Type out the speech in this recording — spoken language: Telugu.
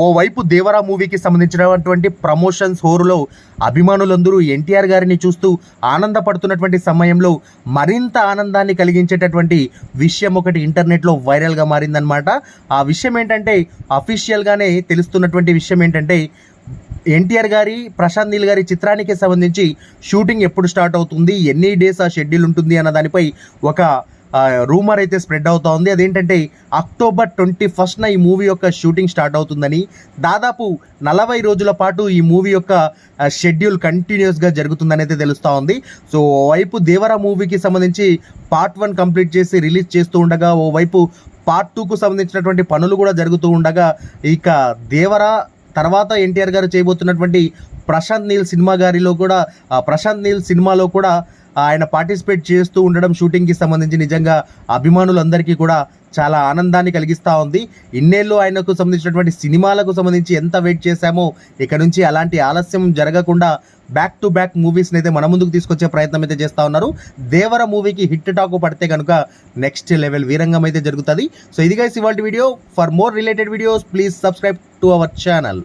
ఓవైపు దేవరా మూవీకి సంబంధించినటువంటి ప్రమోషన్స్ హోరులో అభిమానులందరూ ఎన్టీఆర్ గారిని చూస్తూ ఆనందపడుతున్నటువంటి సమయంలో మరింత ఆనందాన్ని కలిగించేటటువంటి విషయం ఒకటి ఇంటర్నెట్లో వైరల్గా మారిందనమాట ఆ విషయం ఏంటంటే అఫీషియల్గానే తెలుస్తున్నటువంటి విషయం ఏంటంటే ఎన్టీఆర్ గారి ప్రశాంత్ నీల్ గారి చిత్రానికి సంబంధించి షూటింగ్ ఎప్పుడు స్టార్ట్ అవుతుంది ఎన్ని డేస్ ఆ షెడ్యూల్ ఉంటుంది అన్న దానిపై ఒక రూమర్ అయితే స్ప్రెడ్ అవుతా ఉంది. అదేంటంటే అక్టోబర్ ట్వంటీ ఫస్ట్న ఈ మూవీ యొక్క షూటింగ్ స్టార్ట్ అవుతుందని దాదాపు నలభై రోజుల పాటు ఈ మూవీ యొక్క షెడ్యూల్ కంటిన్యూస్గా జరుగుతుందని అయితే తెలుస్తూ ఉంది. సో వైపు దేవరా మూవీకి సంబంధించి పార్ట్ వన్ కంప్లీట్ చేసి రిలీజ్ చేస్తూ ఉండగా ఓవైపు పార్ట్ టూకు సంబంధించినటువంటి పనులు కూడా జరుగుతూ ఉండగా ఇక దేవరా తర్వాత ఎన్టీఆర్ గారు చేయబోతున్నటువంటి ప్రశాంత్ నీల్ సినిమా గారిలో కూడా ప్రశాంత్ నీల్ సినిమాలో కూడా ఆయన పార్టిసిపేట్ చేస్తూ ఉండడం షూటింగ్కి సంబంధించి నిజంగా అభిమానులందరికీ కూడా చాలా ఆనందాన్ని కలిగిస్తూ ఉంది. ఇన్నేళ్ళు ఆయనకు సంబంధించినటువంటి సినిమాలకు సంబంధించి ఎంత వెయిట్ చేశామో ఇక నుంచి అలాంటి ఆలస్యం జరగకుండా బ్యాక్ టు బ్యాక్ మూవీస్ని అయితే మన ముందుకు తీసుకొచ్చే ప్రయత్నం అయితే చేస్తూ ఉన్నారు. దేవర మూవీకి హిట్ టాక్ పడితే కనుక నెక్స్ట్ లెవెల్ వీరంగం అయితే జరుగుతుంది. సో ఇది గైస్ ఇవాళ video for more related videos please subscribe to our channel